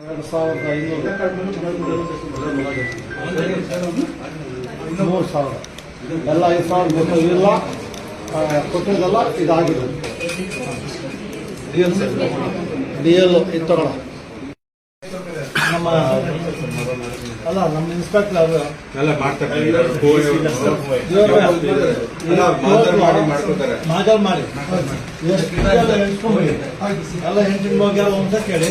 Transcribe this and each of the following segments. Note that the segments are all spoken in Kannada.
ಎರಡು ಸಾವಿರದ ಐನೂರು. ಮೂರು ಸಾವಿರ. ಎಲ್ಲ ಐದು ಸಾವಿರ ಬೇಕಾಗಿಲ್ಲ ಕೊಟ್ಟಿದ್ದೆಲ್ಲ ಇದಾಗಿದೆ. ಡಿ ಎಲ್ ಇದು ತಗೊಳ ನಮ್ಮ ಅಲ್ಲ ನಮ್ಮ ಇನ್ಸ್ಪೆಕ್ಟರ್ ಅವರು ಮಾಜಲ್ ಮಾಡಿ. ಎಲ್ಲ ಹೆಂಚಿನ ಬಗ್ಗೆ ಅಂತ ಕೇಳಿ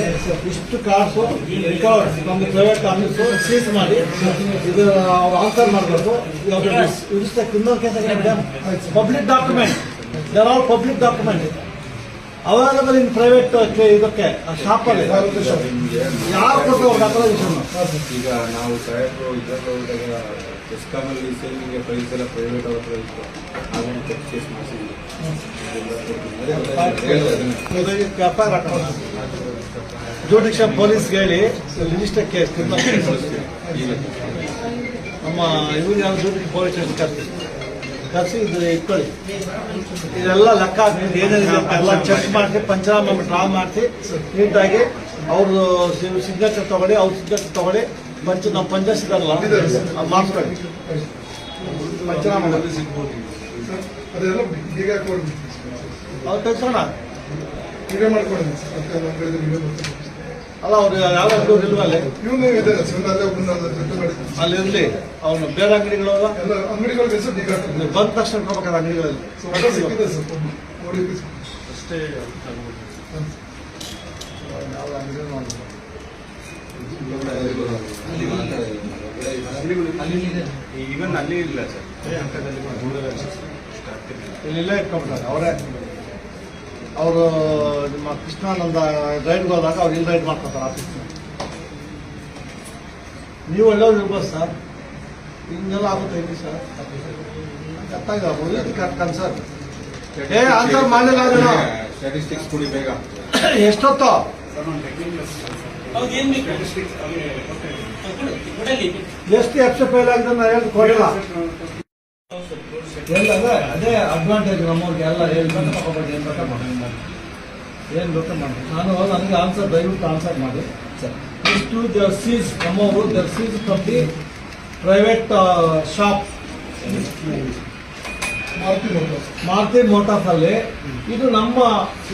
ಇಷ್ಟು ಕಾರ್ಸು ರಿಕವರ್ ನಮ್ದು ಪ್ರೈವೇಟ್ ಆಫೀಸು ಸೀಸ್ ಮಾಡಿ ಇದು ಅವ್ರು ಆನ್ಸರ್ ಮಾಡಬೇಕು ಇಡಿಸ್ಬೇಕು ಇನ್ನೊಂದು case public document there all public document available ನಿಮ್ ಪ್ರೈವೇಟ್ ಇದಕ್ಕೆ ಶಾಪಲ್ಲಿ ಯಾರು ಕೊಟ್ಟು ಈಗ ನಾವು ಸಾಹೇಬರು ಇದರಲ್ಲಿ ಹೋದಾಗ ಎಸ್ಕಾಮಲ್ಲಿ ಸೇವಿಂಗ್ಗೆ ಪ್ರೈಸ್ ಎಲ್ಲ ಪ್ರೈವೇಟ್ ಅವ್ರ ಹತ್ರ ಇತ್ತು. ಅದನ್ನು ಪರ್ಚೇಸ್ ಮಾಡಿಸಿದ್ವಿ. ಜುಡಿಷಿಯಲ್ ಪೊಲೀಸ್ಗೆ ಹೇಳಿ ರಿಜಿಸ್ಟರ್ ಕೇಸ್. ನಮ್ಮ ಇವ್ರು ಯಾವ ಜ್ಯೋತಿಷ ಪೊಲೀಸ್ ಸ್ಟೇಷನ್ ಕರ್ಸಿ ಇದು ಇಟ್ಕೊಳ್ಳಿ. ಇದೆಲ್ಲ ಲೆಕ್ಕ ಆಗ್ತದೆ ಏನೇನಿದೆ ಅಂತ ಎಲ್ಲ ಚೆಕ್ ಮಾಡಿಸಿ ಪಂಚನಾಮ ಡ್ರಾ ಮಾಡಿಸಿ ನೀಟಾಗಿ ಅವ್ರದ್ದು ಸಿಗ್ನೇಚರ್ ತಗೊಳ್ಳಿ ಅವ್ರ ಸಿಗ್ನೇಚರ್ ತಗೊಳ್ಳಿ ಪಂಚ ನಾವು ಪಂಚಾಯತ್ ಮಾಡ್ಕೊಳ್ಳಿ ಪಂಚನಾಮದಲ್ಲಿ ಮಾಡಿಸ್ಕೊಳ್ಳಿ ಪಂಚನಾಮ ಅವ್ರು ಕಳ್ಸೋಣ ನೀವೇ ಮಾಡ್ಕೊಡಿ ಅಲ್ಲ ಅವ್ರು ಯಾವ ಅಂಗಡಿ ಇಲ್ವಲ್ಲೇ ಇವನು ಇದ್ದಾರೆ ಸರ್ ಅಲ್ಲೇ ಒಬ್ಬನ ಅಲ್ಲಿ ಇರಲಿ. ಅವನು ಬೇರೆ ಅಂಗಡಿಗಳಲ್ಲ ಎಲ್ಲ ಅಂಗಡಿಗಳ ಹೆಸರು ಈಗ ಹಾಕ್ತೀನಿ. ನೀವು ಬಂದ ತಕ್ಷಣ ಕೊಡ್ಬೇಕಾದ್ರೆ ಅಂಗಡಿಗಳಲ್ಲಿ? ಸೊ ಅಡ್ರೆಸ್ ಸಿಕ್ಕಿದೆ ಸರ್ ನೋಡಿ. ಯಾವ ಅಂಗಡಿ ನೋಡಿಲ್ಲ. ಈವನ್ ಅಲ್ಲಿ ಇಲ್ಲ ಸರ್. ಇಲ್ಲೆಲ್ಲ ಇಟ್ಕೊಂಡ್ಬಿಟ್ಟಾರೆ ಅವರೇ. ಅವರು ನಿಮ್ಮ ಕೃಷ್ಣಾನಂದ ರೈಡ್ಗೆ ಹೋದಾಗ ಅವ್ರು ಇಲ್ಲಿ ರೈಡ್ ಮಾಡ್ಕೊತಾರೆ ಆಫೀಸ್ ನೀವು ಒಳ್ಳೆಯವ್ರು ಇರ್ಬೋದು ಸರ್ ಹಿಂಗೆಲ್ಲ ಆಗುತ್ತೆ ಹೇಳಿ ಸರ್ ಕರೆಕ್ಟ್ ಸರ್ ಏ ಆನ್ಸರ್ ಮಾಡಲಿಲ್ಲ ಅದನ್ನು ಸ್ಟ್ಯಾಟಿಸ್ಟಿಕ್ಸ್ ಕೊಡಿ ಬೇಗ. ಎಷ್ಟೊತ್ತು? ಎಷ್ಟು ಎಫ್ ಫೇಲ್ ಆಗಿದೆ ನಾನು ಹೇಳಿ ಕೊಡಿಲ್ಲ. ಎಲ್ಲ ಅದೇ ಅಡ್ವಾಂಟೇಜ್ ನಮ್ಮವ್ರಿಗೆ ಎಲ್ಲ ಹೇಳ್ಕೊಂಡು ತಗೊಬೋದು ಏನು ಬೇಕಾ ಮಾಡಿ ಏನು ಬೇಕಾ ಮಾಡಿ ನಾನು ನನಗೆ ಆನ್ಸರ್ ದಯವಿಟ್ಟು ಆನ್ಸರ್ ಮಾಡಿ. ಇಷ್ಟು ದರ್ ಸೀಸ್ ನಮ್ಮವರು they're seize from the private shop Maruti motors Maruti motors ಅಲ್ಲಿ ಇದು ನಮ್ಮ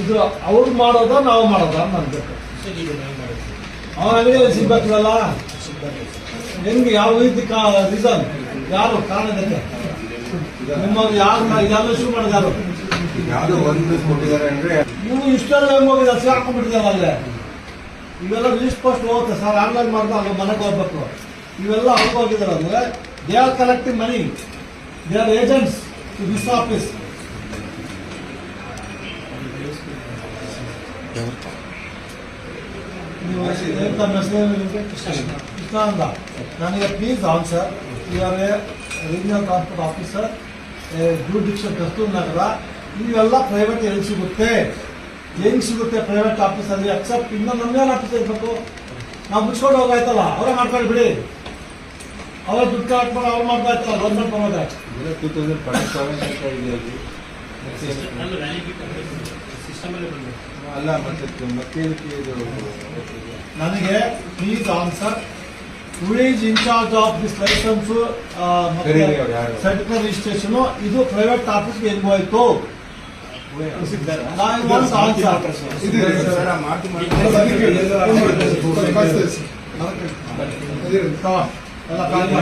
ಇದು ಅವ್ರು ಮಾಡೋದಾ ನಾವು ಮಾಡೋದಾ ಅಂತ ಅನ್ಬೇಕು ಅವನ ಅಂಗಡಿಯಲ್ಲಿ ಸಿಗ್ಬೇಕಲ್ಲ? ಹೆಂಗೆ ಯಾವ ರೀತಿ ರೀಸನ್ ಯಾರು ಕಾರಣದಕ್ಕೆ ನಿಮ್ಮವ್ರು ಯಾರು ಇದೆಲ್ಲ ಶುರು ಮಾಡಿದಾರು? ಯಾರು ಯಾವ್ದೋ ಒಂದು ಕೊಟ್ಟಿದ್ದಾರೆ ಅಂದ್ರೆ ನೀವು ಇಷ್ಟೆಲ್ಲ ಹೆಂಗ್ ಹೋಗಿದೆ ಹಸಿ ಹಾಕೊಂಡ್ಬಿಟ್ಟಿದ್ದಾರೆ ಅಲ್ಲೇ. ಇವೆಲ್ಲ ಲಿಸ್ಟ್ ಫಸ್ಟ್ ಹೋಗುತ್ತೆ ಸರ್. ಆನ್ಲೈನ್ ಮಾಡ್ತಾ ಅಲ್ಲ ಮನೆಗೆ ಹೋಗ್ಬೇಕು. ಇವೆಲ್ಲ ಅವ್ರಿಗೆ ಹೋಗಿದ್ದಾರೆ ಅಂದ್ರೆ they are collecting money they are agents to this office ನೀವು ಕೃಷ್ಣ ನನಗೆ please answer you are a regional transport officer jurisdiction Kastur Nagar ಇವೆಲ್ಲ ಪ್ರೈವೇಟ್ ಎಲ್ಲಿ ಸಿಗುತ್ತೆ? ಹೆಂಗ್ ಸಿಗುತ್ತೆ ಪ್ರೈವೇಟ್ ಆಫೀಸಲ್ಲಿ ಅಕ್ಸೆಪ್ಟ್ ಇನ್ನೂ ನಮ್ದೇನು ಆಫೀಸ್ ಇರ್ಬೇಕು ನಾವು ಮುಚ್ಕೊಂಡು ಹೋಗಾಯ್ತಲ್ಲ ಅವರೇ ಮಾಡ್ಕೊಂಡು ಬಿಡಿ. ಅವ್ರ ದುಡ್ಡು ಕಲೆಕ್ಟ್ ಮಾಡಿ ಅವ್ರು ಮಾಡ್ತಾ ಇರ್ತಾರಲ್ಲ ಗೌರ್ಮೆಂಟ್ ಬರೋದ್ರೆ ಟೂ ತೌಸಂಡ್ ಫೈವ್ ಸೆವೆನ್ ಅಂತ ಇದೆ ಅಲ್ಲಿ. ಅಲ್ಲ ಮತ್ತೆ ಮತ್ತೇನಕ್ಕೆ ಇದು? ನನಗೆ please answer who is in charge of this licence? Certificate registration ಇದು ಪ್ರೈವೇಟ್ ಆಫೀಸ್ಗೆ ಹೆಂಗ್ ಹೋಯ್ತು ಎಲ್ಲ